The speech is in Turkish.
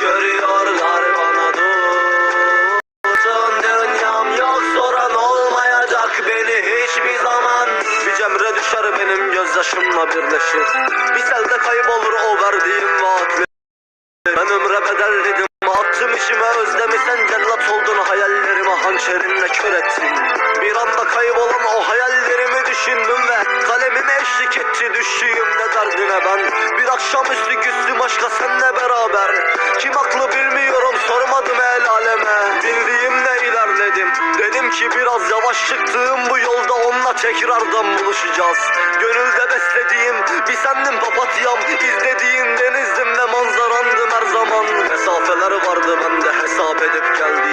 Görüyorlar bana Tutun dünyam yok soran olmayacak beni hiçbir zaman. Bir cemre düşer benim gözyaşımla birleşir. Bir selde kaybolur o verdiğim vaat. Ben ömre bedel dedim Attım içime özlemi. Sen cellat oldun Hayallerimi hançerinle kör ettin. Bir anda kaybolan o hayallerimi düşündüm ve Kalemime eşlik etti. Düştüğümde derdine ben? Bir akşamüstü küstüm aşka senle beraber. Dedim ki biraz yavaş çıktığım bu yolda onunla tekrardan buluşacağız. Gönülde beslediğim bir sendim papatyam izlediğin denizdim ve manzarandım her zaman. Mesafeler vardı ben de hesap edip geldiğimde